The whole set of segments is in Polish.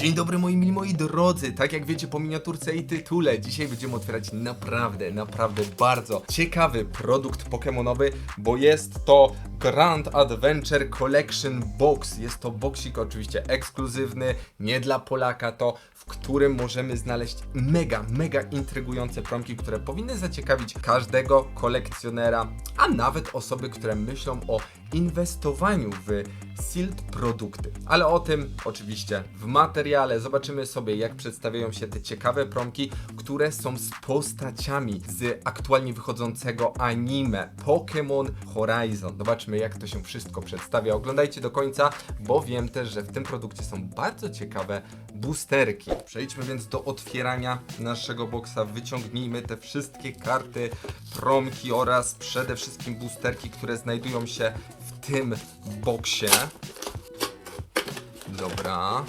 Dzień dobry moi mili, moi drodzy, tak jak wiecie po miniaturce i tytule, dzisiaj będziemy otwierać naprawdę, naprawdę bardzo ciekawy produkt pokemonowy, bo jest to Grand Adventure Collection Box. Jest to boksik oczywiście ekskluzywny, nie dla Polaka to, w którym możemy znaleźć mega, mega intrygujące promki, które powinny zaciekawić każdego kolekcjonera, a nawet osoby, które myślą o inwestowaniu w sealed produkty. Ale o tym oczywiście w materiale zobaczymy sobie, jak przedstawiają się te ciekawe promki, które są z postaciami z aktualnie wychodzącego anime Pokémon Horizon. Zobaczmy, jak to się wszystko przedstawia. Oglądajcie do końca, bo wiem też, że w tym produkcie są bardzo ciekawe boosterki. Przejdźmy więc do otwierania naszego boksa. Wyciągnijmy te wszystkie karty, promki oraz przede wszystkim boosterki, które znajdują się tym boksie. Dobra.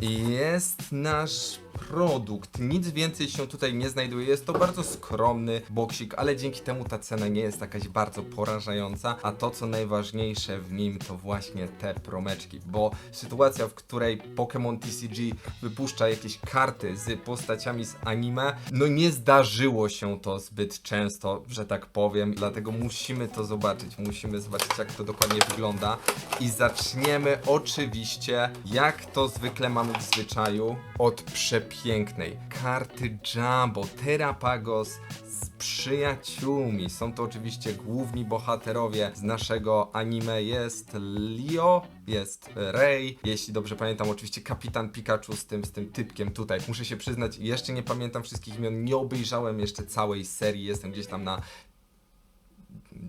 Jest nasz produkt. Nic więcej się tutaj nie znajduje. Jest to bardzo skromny boksik, ale dzięki temu ta cena nie jest jakaś bardzo porażająca. A to, co najważniejsze w nim, to właśnie te promeczki. Bo sytuacja, w której Pokémon TCG wypuszcza jakieś karty z postaciami z anime, no nie zdarzyło się to zbyt często, że tak powiem. Dlatego musimy to zobaczyć. Musimy zobaczyć, jak to dokładnie wygląda. I zaczniemy oczywiście, jak to zwykle mamy w zwyczaju, od przepięknej karty Jumbo Terapagos z przyjaciółmi. Są to oczywiście główni bohaterowie z naszego anime. Jest Leo, jest Rey, jeśli dobrze pamiętam, oczywiście kapitan Pikachu z tym, z tym typkiem tutaj. Muszę się przyznać, jeszcze nie pamiętam wszystkich imion, nie obejrzałem jeszcze całej serii, jestem gdzieś tam na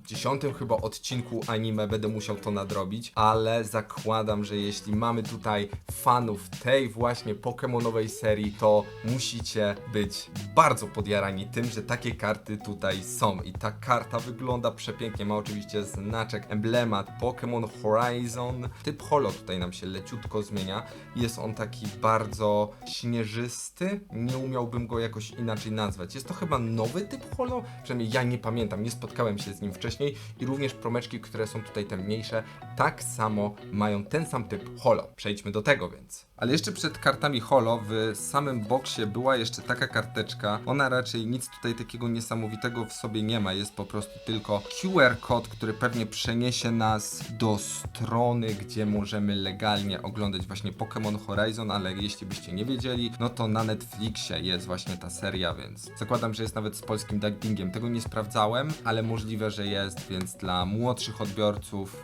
dziesiątym chyba odcinku anime będę musiał to nadrobić, ale zakładam, że jeśli mamy tutaj fanów tej właśnie Pokemonowej serii, to musicie być bardzo podjarani tym, że takie karty tutaj są. I ta karta wygląda przepięknie, ma oczywiście znaczek, emblemat Pokémon Horizon. Typ holo tutaj nam się leciutko zmienia. Jest on taki bardzo śnieżysty, nie umiałbym go jakoś inaczej nazwać. Jest to chyba nowy typ holo, przynajmniej ja nie pamiętam, nie spotkałem się z nim wcześniej i również promeczki, które są tutaj te mniejsze, tak samo mają ten sam typ holo. Przejdźmy do tego więc. Ale jeszcze przed kartami holo w samym boksie była jeszcze taka karteczka. Ona raczej nic tutaj takiego niesamowitego w sobie nie ma. Jest po prostu tylko QR kod, który pewnie przeniesie nas do strony, gdzie możemy legalnie oglądać właśnie Pokémon Horizon, ale jeśli byście nie wiedzieli, no to na Netflixie jest właśnie ta seria, więc zakładam, że jest nawet z polskim dubbingiem. Tego nie sprawdzałem, ale możliwe, że jest, więc dla młodszych odbiorców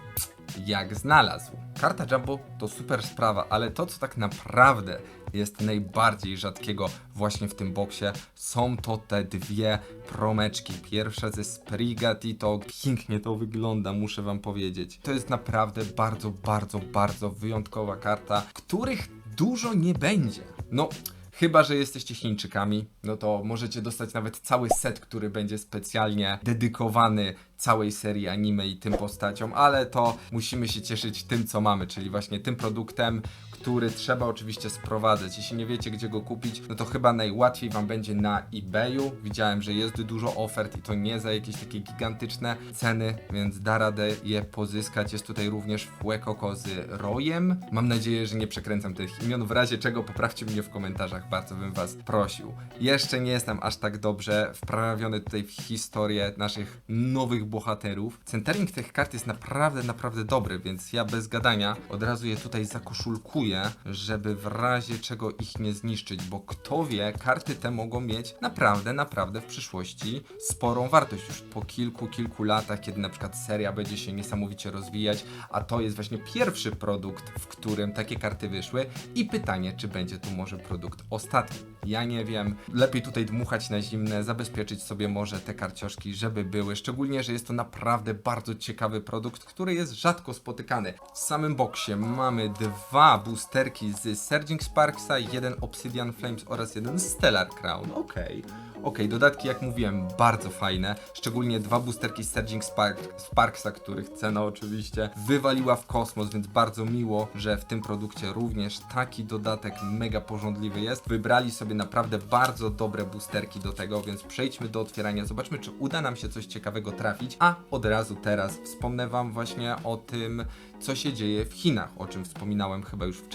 jak znalazł. Karta Jumbo to super sprawa, ale to co tak naprawdę jest najbardziej rzadkiego właśnie w tym boksie są to te dwie promeczki. Pierwsza ze Sprigati to pięknie to wygląda, muszę wam powiedzieć. To jest naprawdę bardzo, bardzo, bardzo wyjątkowa karta, których dużo nie będzie. No, Chyba, że jesteście Chińczykami, no to możecie dostać nawet cały set, który będzie specjalnie dedykowany całej serii anime i tym postaciom, ale to musimy się cieszyć tym, co mamy, czyli właśnie tym produktem, który trzeba oczywiście sprowadzać. Jeśli nie wiecie, gdzie go kupić, no to chyba najłatwiej Wam będzie na eBayu. Widziałem, że jest dużo ofert i to nie za jakieś takie gigantyczne ceny, więc da radę je pozyskać. Jest tutaj również Fuecoco z Rojem. Mam nadzieję, że nie przekręcam tych imion. W razie czego poprawcie mnie w komentarzach, bardzo bym Was prosił. Jeszcze nie jestem aż tak dobrze wprawiony tutaj w historię naszych nowych bohaterów. Centering tych kart jest naprawdę, naprawdę dobry, więc ja bez gadania od razu je tutaj zakoszulkuję, żeby w razie czego ich nie zniszczyć, bo kto wie, karty te mogą mieć naprawdę, naprawdę w przyszłości sporą wartość. Już po kilku, kilku latach, kiedy na przykład seria będzie się niesamowicie rozwijać, a to jest właśnie pierwszy produkt, w którym takie karty wyszły. I pytanie, czy będzie tu może produkt ostatni. Ja nie wiem, lepiej tutaj dmuchać na zimne, zabezpieczyć sobie może te karcioszki, żeby były, szczególnie, że jest to naprawdę bardzo ciekawy produkt, który jest rzadko spotykany. W samym boksie mamy dwa boosterki z Surging Sparksa, jeden Obsidian Flames oraz jeden Stellar Crown. Okej. Okej, dodatki jak mówiłem, bardzo fajne. Szczególnie dwa boosterki Surging Spark, Sparksa, których cena oczywiście wywaliła w kosmos, więc bardzo miło, że w tym produkcie również taki dodatek mega porządliwy jest. Wybrali sobie naprawdę bardzo dobre boosterki do tego, więc przejdźmy do otwierania. Zobaczmy, czy uda nam się coś ciekawego trafić. A od razu teraz wspomnę Wam właśnie o tym, co się dzieje w Chinach, o czym wspominałem chyba już wcześniej,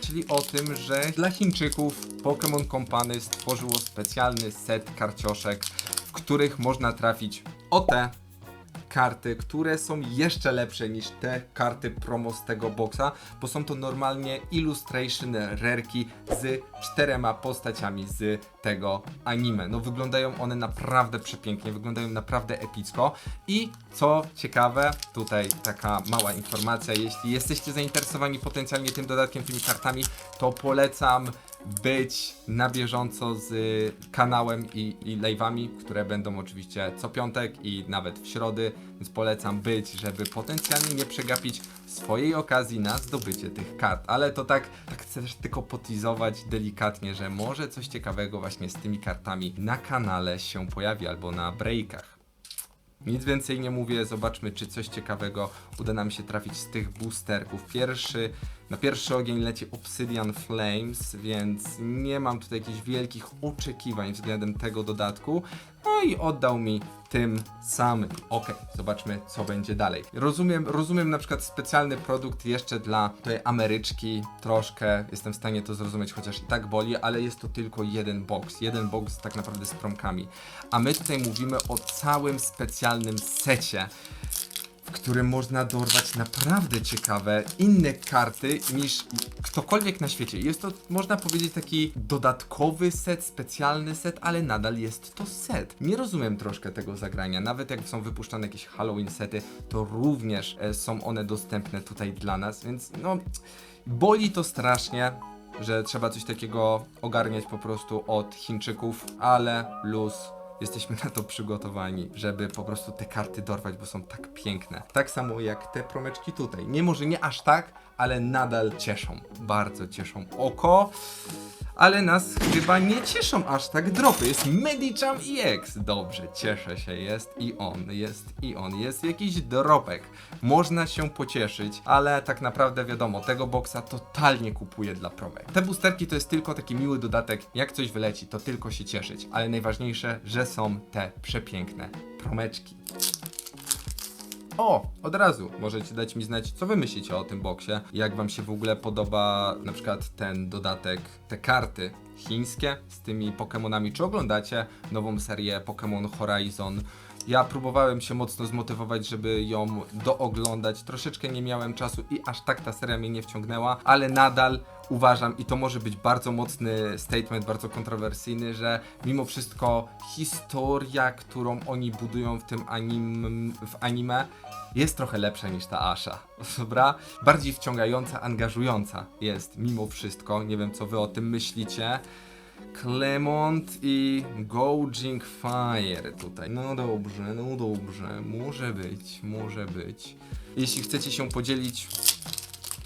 czyli o tym, że dla Chińczyków Pokémon Company stworzyło specjalny set karcioszek, w których można trafić o te karty, które są jeszcze lepsze niż te karty promo z tego boxa, bo są to normalnie illustration rerki z czterema postaciami z tego anime. No wyglądają one naprawdę przepięknie, wyglądają naprawdę epicko i co ciekawe, tutaj taka mała informacja, jeśli jesteście zainteresowani potencjalnie tym dodatkiem, tymi kartami, to polecam być na bieżąco z kanałem i, i live'ami, które będą oczywiście co piątek i nawet w środy, więc polecam być, żeby potencjalnie nie przegapić swojej okazji na zdobycie tych kart. Ale to tak, tak chcę też tylko potizować delikatnie, że może coś ciekawego właśnie z tymi kartami na kanale się pojawi albo na breakach. Nic więcej nie mówię, zobaczmy czy coś ciekawego uda nam się trafić z tych boosterków. Pierwszy, na pierwszy ogień leci Obsidian Flames, więc nie mam tutaj jakichś wielkich oczekiwań względem tego dodatku. No i oddał mi tym samym. Ok, zobaczmy co będzie dalej. Rozumiem, rozumiem na przykład specjalny produkt jeszcze dla tej Ameryczki, troszkę jestem w stanie to zrozumieć, chociaż i tak boli, ale jest to tylko jeden box, jeden box tak naprawdę z promkami. A my tutaj mówimy o całym specjalnym secie w którym można dorwać naprawdę ciekawe inne karty niż ktokolwiek na świecie. Jest to, można powiedzieć, taki dodatkowy set, specjalny set, ale nadal jest to set. Nie rozumiem troszkę tego zagrania. Nawet jak są wypuszczane jakieś Halloween sety, to również e, są one dostępne tutaj dla nas, więc no, boli to strasznie że trzeba coś takiego ogarniać po prostu od Chińczyków, ale luz jesteśmy na to przygotowani, żeby po prostu te karty dorwać, bo są tak piękne. Tak samo jak te promeczki tutaj. Nie może nie aż tak, ale nadal cieszą. Bardzo cieszą oko. Ale nas chyba nie cieszą aż tak dropy. Jest Medicham EX. Dobrze, cieszę się. Jest i on, jest i on. Jest jakiś dropek. Można się pocieszyć, ale tak naprawdę wiadomo, tego boksa totalnie kupuję dla promek. Te boosterki to jest tylko taki miły dodatek. Jak coś wyleci, to tylko się cieszyć. Ale najważniejsze, że są te przepiękne promeczki. O, od razu możecie dać mi znać, co wy myślicie o tym boksie. Jak wam się w ogóle podoba na przykład ten dodatek, te karty chińskie z tymi Pokémonami. Czy oglądacie nową serię Pokémon Horizon? Ja próbowałem się mocno zmotywować, żeby ją dooglądać. Troszeczkę nie miałem czasu i aż tak ta seria mnie nie wciągnęła, ale nadal uważam, i to może być bardzo mocny statement, bardzo kontrowersyjny, że mimo wszystko historia, którą oni budują w tym anim, w anime, jest trochę lepsza niż ta Asha. Dobra? Bardziej wciągająca, angażująca jest mimo wszystko. Nie wiem, co wy o tym myślicie. Clement i Gouging Fire tutaj. No dobrze, no dobrze. Może być, może być. Jeśli chcecie się podzielić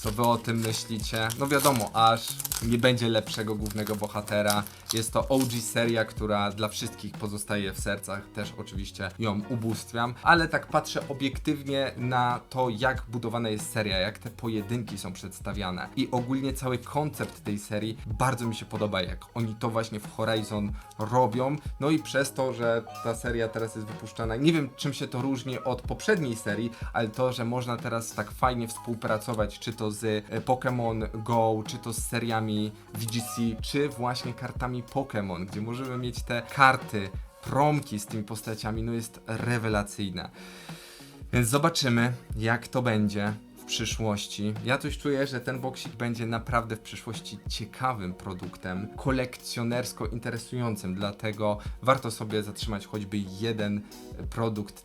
co wy o tym myślicie? No wiadomo, aż nie będzie lepszego głównego bohatera. Jest to OG seria, która dla wszystkich pozostaje w sercach. Też oczywiście ją ubóstwiam, ale tak patrzę obiektywnie na to, jak budowana jest seria, jak te pojedynki są przedstawiane. I ogólnie cały koncept tej serii bardzo mi się podoba, jak oni to właśnie w Horizon robią. No i przez to, że ta seria teraz jest wypuszczana, nie wiem czym się to różni od poprzedniej serii, ale to, że można teraz tak fajnie współpracować, czy to z e, Pokémon Go, czy to z seriami VGC, czy właśnie kartami Pokémon, gdzie możemy mieć te karty, promki z tymi postaciami, no jest rewelacyjna. Więc zobaczymy, jak to będzie w przyszłości. Ja coś czuję, że ten boksik będzie naprawdę w przyszłości ciekawym produktem, kolekcjonersko interesującym, dlatego warto sobie zatrzymać choćby jeden produkt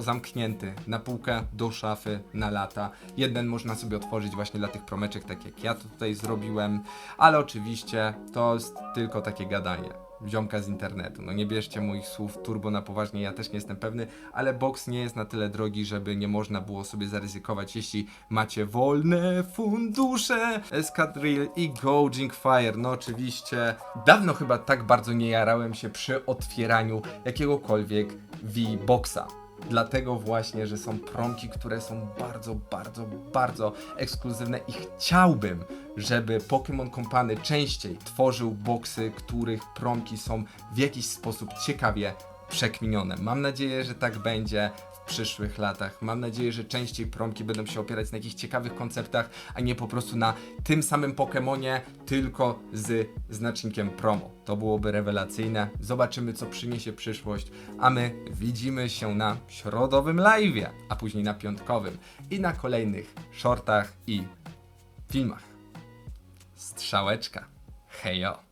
zamknięty na półkę do szafy na lata. Jeden można sobie otworzyć właśnie dla tych promeczek, tak jak ja to tutaj zrobiłem, ale oczywiście to jest tylko takie gadanie ziomka z internetu. No nie bierzcie moich słów turbo na poważnie, ja też nie jestem pewny, ale box nie jest na tyle drogi, żeby nie można było sobie zaryzykować, jeśli macie wolne fundusze. Escadrille i Gouging Fire, no oczywiście. Dawno chyba tak bardzo nie jarałem się przy otwieraniu jakiegokolwiek V-Boxa. Dlatego właśnie, że są promki, które są bardzo, bardzo, bardzo ekskluzywne i chciałbym, żeby Pokémon Company częściej tworzył boksy, których promki są w jakiś sposób ciekawie przekminione. Mam nadzieję, że tak będzie przyszłych latach. Mam nadzieję, że częściej promki będą się opierać na jakichś ciekawych konceptach, a nie po prostu na tym samym Pokemonie, tylko z znacznikiem promo. To byłoby rewelacyjne. Zobaczymy, co przyniesie przyszłość, a my widzimy się na środowym live'ie, a później na piątkowym i na kolejnych shortach i filmach. Strzałeczka. Hejo.